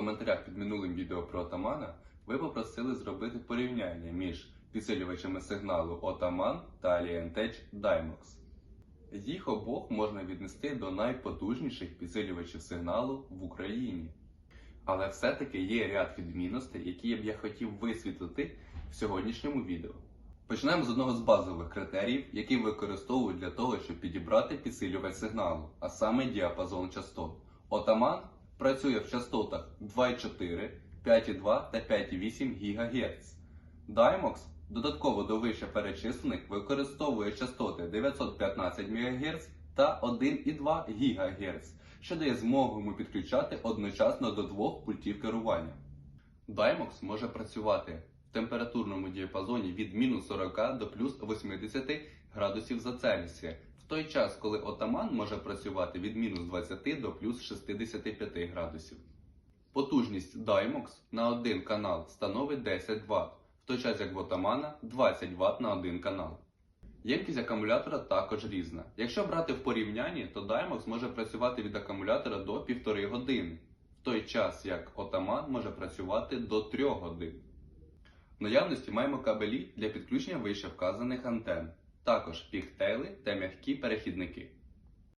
коментарях під минулим відео про отамана ви попросили зробити порівняння між підсилювачами сигналу Отаман та Alientech Dymox. Їх обох можна віднести до найпотужніших підсилювачів сигналу в Україні. Але все-таки є ряд відмінностей, які б я хотів висвітлити в сьогоднішньому відео. Почнемо з одного з базових критеріїв, які використовують для того, щоб підібрати підсилювач сигналу, а саме діапазон частот. Отаман працює в частотах 2,4, 5,2 та 5,8 ГГц. Dymox додатково до вище перечислених використовує частоти 915 МГц та 1,2 ГГц, що дає змогу йому підключати одночасно до двох пультів керування. Dymox може працювати в температурному діапазоні від мінус 40 до плюс 80 градусів за Цельсія, в той час, коли отаман може працювати від мінус 20 до плюс 65 градусів. Потужність Dymox на один канал становить 10 Вт, в той час як в отамана 20 Вт на один канал. Ємкість акумулятора також різна. Якщо брати в порівнянні, то Dymox може працювати від акумулятора до 1,5 години, в той час як отаман може працювати до 3 годин. В наявності маємо кабелі для підключення вище вказаних антенн, також пігтейли та м'які перехідники.